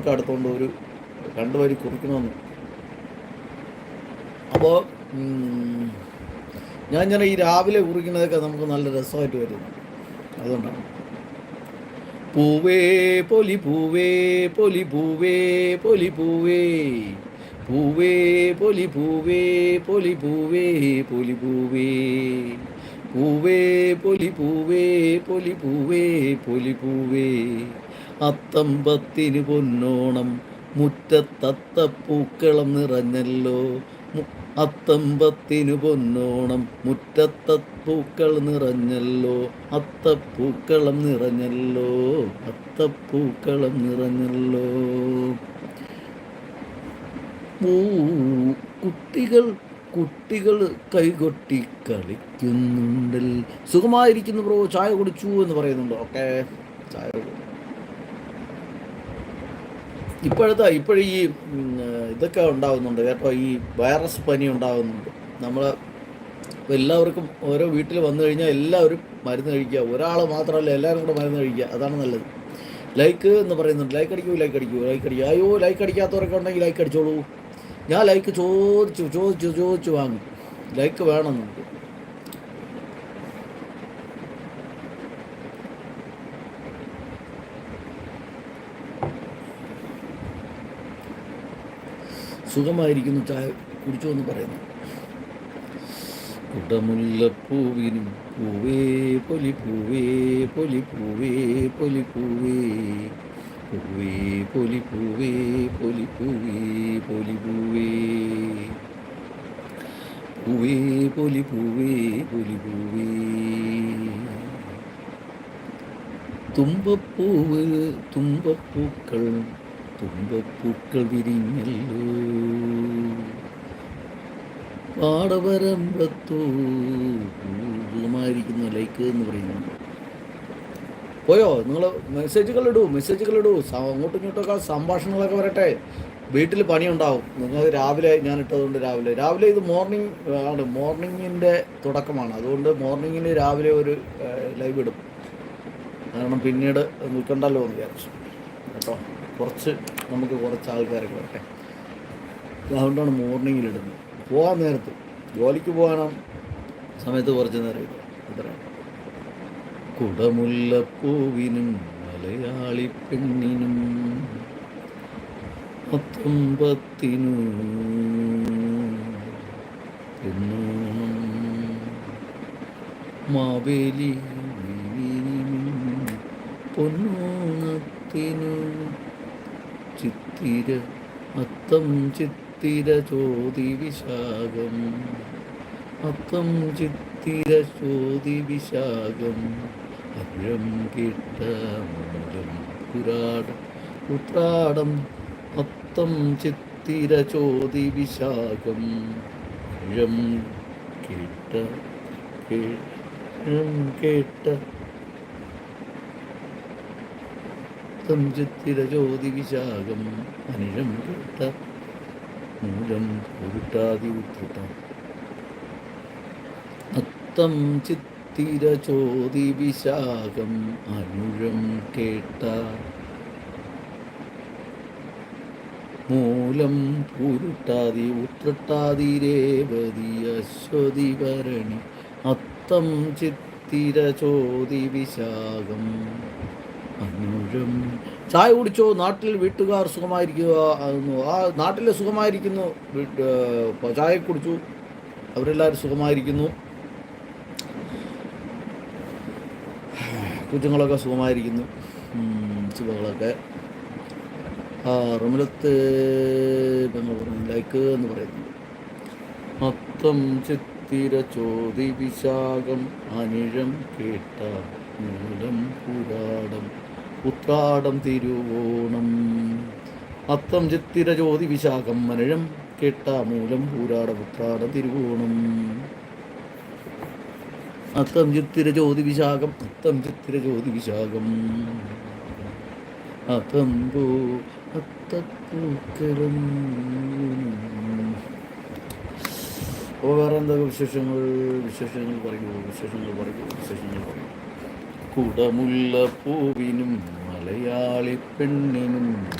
പെണ്ണൊക്കെ അടുത്തുകൊണ്ട് ഒരു രണ്ട് വരി കുറിക്കണമെന്ന്. അപ്പോൾ ഞാൻ ഇങ്ങനെ ഈ രാവിലെ കുറിക്കുന്നതൊക്കെ നമുക്ക് നല്ല രസമായിട്ട് വരുന്നു. അതുകൊണ്ടാണ്. പൂവേ പൊലി പൂവേ പൊലി പൂവേ പൊലി പൂവേ. പൂവേ പൊലി പൂവേ പൊലി പൂവേ പൊലി പൂവേ. പൂവേ പൊലി പൂവേ പൊലി പൂവേ പൊലി പൂവേ. അത്തമ്പത്തിന് പൊന്നോണം മുറ്റത്തത്തപ്പൂക്കളം നിറഞ്ഞല്ലോ. അത്തമ്പത്തിന് പൊന്നോണം മുറ്റത്തപ്പൂക്കൾ നിറഞ്ഞല്ലോ. അത്തപ്പൂക്കളം നിറഞ്ഞല്ലോ അത്തപ്പൂക്കളം നിറഞ്ഞല്ലോ. കുട്ടികൾ കുട്ടികൾ കൈകൊട്ടി കളിക്കുന്നുണ്ടൽ. സുഖമായിരിക്കുന്നു ബ്രോ. ചായ കുടിച്ചു എന്ന് പറയുന്നുണ്ട്. ഓക്കെ ചായ ഇപ്പോഴത്തെ ഇപ്പോഴീ ഇതൊക്കെ ഉണ്ടാകുന്നുണ്ട് കേട്ടോ ഈ വൈറസ് പനി ഉണ്ടാകുന്നുണ്ട് നമ്മൾ എല്ലാവർക്കും ഓരോ വീട്ടിൽ വന്നു കഴിഞ്ഞാൽ എല്ലാവരും മരുന്ന് കഴിക്കുക. ഒരാൾ മാത്രമല്ല എല്ലാവരും കൂടെ മരുന്ന് കഴിക്കുക. അതാണ് നല്ലത്. ലൈക്ക് എന്ന് പറയുന്നുണ്ട്. ലൈക്ക് അടിക്കൂ ലൈക്ക് അടിക്കൂ. ലൈക്ക് അടിക്കൂ. അയ്യോ ലൈക്ക് അടിക്കാത്തവരൊക്കെ ഉണ്ടെങ്കിൽ ലൈക്ക് അടിച്ചോളൂ. ഞാൻ ലൈക്ക് ചോദിച്ചു ചോദിച്ചു ചോദിച്ചു വാങ്ങും. ലൈക്ക് വേണം നമുക്ക്. സുഖമായിരിക്കുന്നു ചായ കുടിച്ചു എന്ന് പറയുന്നു. കുടമുല്ലപ്പൂവിനും പൂവേ പൊലി പൂവേ പൊലി പൂവേ പൊലി പൂവേ. പൂവേ പൊലിപ്പൂവേ പൊലിപ്പൂവേ പൊലിപ്പൂവേ. പൂവേ പൊലിപ്പൂവേ പൊലിപ്പൂവേ. പൂവേ പൊലി പൂവേ പൊലി പൂവേ തുമ്പപ്പൂവ് തുമ്പപ്പൂക്കൾ തുമ്പപ്പൂക്കൾ വിരിഞ്ഞല്ലോ. പാടവരമ്പത്തോ പൂമായിരിക്കുന്ന ലൈക്ക് എന്ന് പറയുന്നു. പോയോ? നിങ്ങൾ മെസ്സേജുകൾ ഇടൂ മെസ്സേജുകൾ ഇടൂ അങ്ങോട്ടും ഇങ്ങോട്ടൊക്കെ സംഭാഷണങ്ങളൊക്കെ വരട്ടെ. വീട്ടിൽ പണിയുണ്ടാവും. നിങ്ങൾ രാവിലെ ഞാൻ ഇട്ടതുകൊണ്ട് രാവിലെ. രാവിലെ ഇത് മോർണിംഗ് ആണ്. മോർണിംഗിന്റെ തുടക്കമാണ്. അതുകൊണ്ട് മോർണിംഗിന് രാവിലെ ഒരു ലൈവ് ഇടും. കാരണം പിന്നീട് നിൽക്കണ്ടല്ലോ എന്ന് വിചാരിച്ചു. കേട്ടോ? കുറച്ച് നമുക്ക് കുറച്ച് ആൾക്കാരൊക്കെ വരട്ടെ. അതുകൊണ്ടാണ് മോർണിംഗിൽ ഇടുന്നത്. പോകാൻ നേരത്ത്. ജോലിക്ക് പോകാനാണ് സമയത്ത് കുറച്ച് നേരം അത്രയാണ് കുടമുല്ലപ്പൂവിനും മലയാളി പെണ്ണിനും പത്തൊമ്പത്തിനു മാവേലി പൊന്നോണത്തിനു ചിത്തിര അത്തം ചിത്തിര ചോതി വിശാഖം അത്തം ചിത്തിര ചോതി വിശാഖം അരം കേട്ട മൂലം പുരാടം ഉത്രാടം അത്തം ചിത്തിര ചോതി വിശാഖം. അരം കേട്ട കേഴം കേട്ട ചോതി വിശാഖം. അനിഴം കേട്ട മൂലം ഉരുട്ടാതി ഉത്രട്ട അത്തം ചിത്തിര ചോതി വിശാഖം അനുഴം കേട്ട മൂലം പൂരുട്ടാതി ഉത്രട്ടാതി രേവതി അശ്വതി ഭരണി. അത്തം ചിത്തിരചോതി വിശാഖം അനുഴം ചായ കുടിച്ചോ? നാട്ടിൽ വീട്ടുകാർ സുഖമായിരിക്കുക ആ നാട്ടിലെ സുഖമായിരിക്കുന്നു. ചായ കുടിച്ചു. അവരെല്ലാവരും സുഖമായിരിക്കുന്നു. കുഞ്ഞുങ്ങളൊക്കെ സുഖമായിരിക്കുന്നു. സുഖങ്ങളൊക്കെ. ആ റമിലത്ത് ലൈക്ക് എന്ന് പറയുന്നു. മൊത്തം ചിത്തിര ചോതി വിശാഖം അനിഴം കേട്ട മൂലം പുരാടം ഉത്രാടം തിരുവോണം. അത്തം ചിത്തിര ജ്യോതി വിശാഖം മനിഴം കേട്ട മൂലം പൂരാട പുത്രാട തിരുവോണം. അത്തം ചിത്തിര ജ്യോതി വിശാഖം അത്തം ചിത്തിര ജ്യോതി വിശാഖം പൂ അത്തപ്പൂക്കരം അപ്പോൾ വേറെ എന്തൊക്കെ വിശേഷങ്ങൾ? വിശേഷങ്ങൾ പറയൂ വിശേഷങ്ങൾ പറയൂ വിശേഷങ്ങൾ പറയൂ. കുടമുള്ള പൂവിനും മലയാളി പെണ്ണിനും